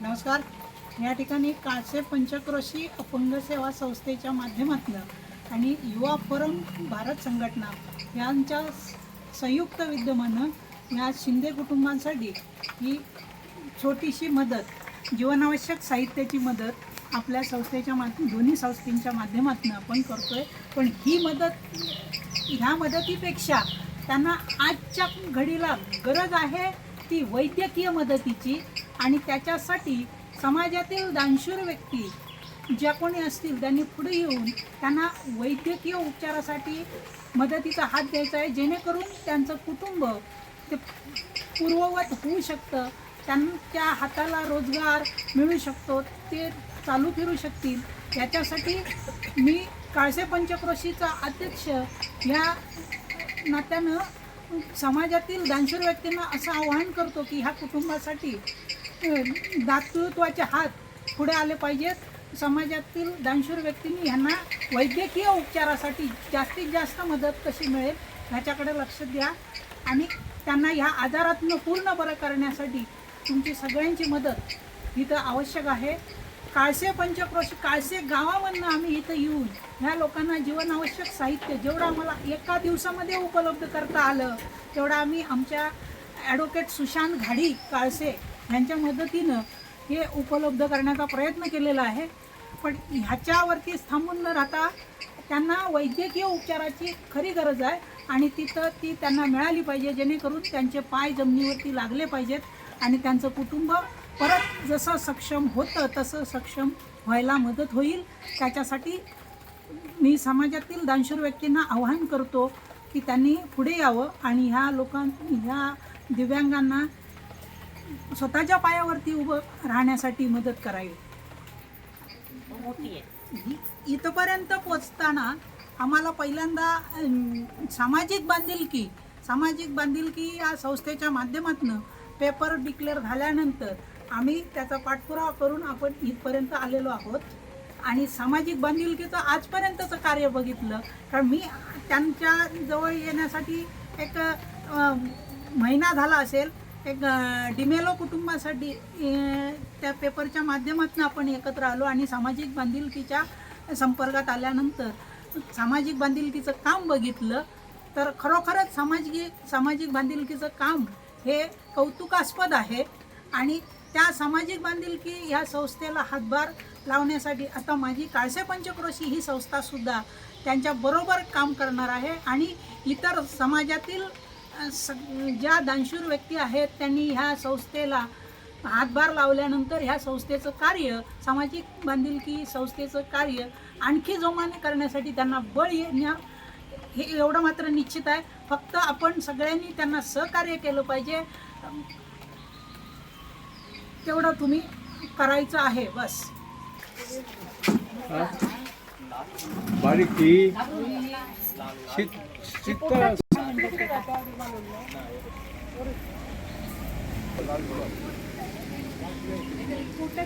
नमस्कार. या ठिकाणी काळसे पंचक्रोशी अपंग सेवा संस्थेच्या माध्यमातून आणि युवा फोरम भारत संघटना यांच्या संयुक्त विद्यमानं या शिंदे कुटुंबांसाठी ही छोटीशी मदत जीवनावश्यक साहित्याची मदत आपल्या संस्थेच्या मा दोन्ही संस्थेच्या माध्यमातून आपण करतो आहे पण ही मदत ह्या मदतीपेक्षा त्यांना आजच्या घडीला गरज आहे ती वैद्यकीय मदतीची. आणि त्याच्यासाठी समाजातील दानशूर व्यक्ती ज्या कोणी असतील त्यांनी पुढे येऊन त्यांना वैद्यकीय उपचारासाठी मदतीचा हात द्यायचा आहे जेणेकरून त्यांचं कुटुंब ते पूर्ववत होऊ शकतं. त्यांच्या हाताला रोजगार मिळू शकतो ते चालू फिरू शकतील. याच्यासाठी मी काळसे पंचक्रोशीचा अध्यक्ष या नात्यानं समाजातील दानशूर व्यक्तींना असं आवाहन करतो की ह्या कुटुंबासाठी दातृत्वाचे हात पुढे आले पाहिजेत. समाजातील दानशूर व्यक्तींनी ह्यांना वैद्यकीय उपचारासाठी जास्तीत जास्त मदत कशी मिळेल ह्याच्याकडे लक्ष द्या. आणि त्यांना ह्या आजारातून पूर्ण बरं करण्यासाठी तुमची सगळ्यांची मदत इथं आवश्यक आहे. काळसे पंचक्रोश काळसे गावामधनं आम्ही इथं येऊन ह्या लोकांना जीवनावश्यक साहित्य जेवढं आम्हाला एका दिवसामध्ये उपलब्ध करता आलं तेवढं आम्ही आमच्या ॲडव्होकेट सुशांत घाडी काळसे ह्यांच्या मदतीनं हे उपलब्ध करण्याचा प्रयत्न केलेला आहे. पण ह्याच्यावरतीच थांबून न राहता त्यांना वैद्यकीय उपचाराची खरी गरज आहे आणि तिथं ती त्यांना मिळाली पाहिजे जेणेकरून त्यांचे पाय जमिनीवरती लागले पाहिजेत आणि त्यांचं कुटुंब परत जसं सक्षम होतं तसं सक्षम व्हायला मदत होईल. त्याच्यासाठी मी समाजातील दानशूर व्यक्तींना आवाहन करतो की त्यांनी पुढे यावं आणि ह्या लोकां ह्या दिव्यांगांना स्वतःच्या पायावरती उभं राहण्यासाठी मदत करावी. इथपर्यंत पोचताना आम्हाला पहिल्यांदा सामाजिक बांधिलकी सामाजिक बांधिलकी या संस्थेच्या माध्यमातून पेपर डिक्लेअर झाल्यानंतर आम्ही त्याचा पाठपुरावा करून आपण इथपर्यंत आलेलो आहोत. आणि सामाजिक बांधिलकीचं आजपर्यंतचं कार्य बघितलं कारण मी त्यांच्या जवळ येण्यासाठी एक महिना झाला असेल. एक डिमेलो कुटुंबासाठी त्या पेपरच्या माध्यमातून आपण एकत्र आलो आणि सामाजिक बांधिलकीच्या संपर्कात आल्यानंतर सामाजिक बांधिलकीचं काम बघितलं तर खरोखरच सामाजिक सामाजिक बांधिलकीचं काम हे कौतुकास्पद आहे. आणि त्या सामाजिक बांधिलकी ह्या संस्थेला हातभार लावण्यासाठी आता माझी काळसे पंचक्रोशी ही संस्थासुद्धा त्यांच्याबरोबर काम करणार आहे. आणि इतर समाजातील सग ज्या दानशूर व्यक्ती आहेत त्यांनी ह्या संस्थेला हातभार लावल्यानंतर ह्या संस्थेचं कार्य सामाजिक बांधिलकी संस्थेचं कार्य आणखी जोमाने करण्यासाठी त्यांना बळ येण्या हे एवढं मात्र निश्चित आहे. फक्त आपण सगळ्यांनी त्यांना सहकार्य केलं पाहिजे. तेवढं तुम्ही करायचं आहे बस. बारीक கூட்ட